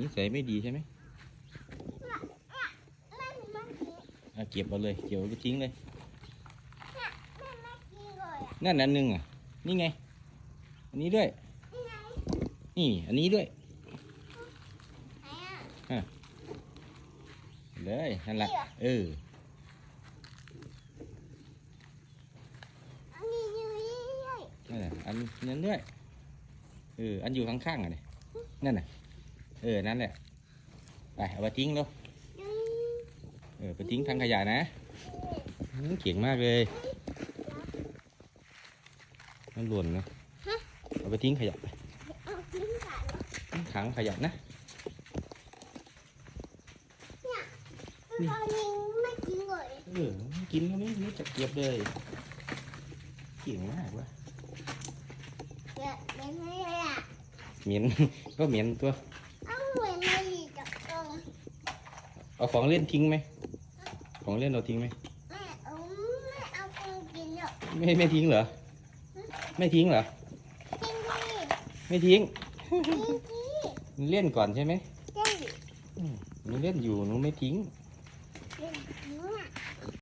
นิสัยไม่ดีใช่ไหมเก็บเอาเลยเก็บเอาไปทิ้งเลยแม่แม่กินเลยอะนั่นอันหนึ่งอะ นี่ไง อันนี้ด้วย นี่อันนี้ด้วยอะเลยนั่นแหละเออออันนี้อยู่นี่ด้วยนั่นแหละอันนั้นด้วยเอออันอยู่ข้างๆอะเนี่ยนั่นน่ะ เออ นั่นแหละ ไปเอาไปทิ้งแล้วอยู่เออ ไปทิ้งทางขยะนะอืมเก่งมากเลย มันหล่นนะเอาไปทิ้งขยะไปเอาทิ้งกันทิ้งถังขยะนะตอนนี้ไม่กินเลยเออไม่กินก็ไม่ไม่จะเก็บเลยเก่งมากว่ะเดี๋ยวเป็นไงอะเหม็นก็เหม็นตัว เอาเหมือนไม่ดีกับตรงเอาของเล่นทิ้งไหม ของเล่นเราทิ้งไหม แม่เอาไม่เอาคงกินหรอกไม่ไม่ทิ้งเหรอ ไม่ทิ้งเหรอกินดิไม่ทิ้งกินดิเล่นก่อนใช่ไหมเจ้าอืมหนูเล่นอยู่หนูไม่ทิ้ง เล่น